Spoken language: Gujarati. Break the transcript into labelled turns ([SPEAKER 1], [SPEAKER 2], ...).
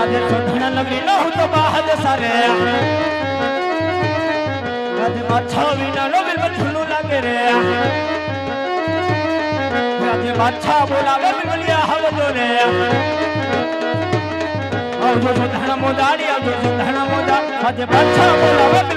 [SPEAKER 1] આજે સોધણા નગરી ન હું તો બાહદ સારે. આજે માછા વિના બિલકુલ ઝૂલું લાગે રે. આજે માછા બોલાવે બિલબલિયા હવજો રે. આવજો સોધણા મોદાડી, આવજો સોધણા મોદા. આજે માછા બોલાવે રે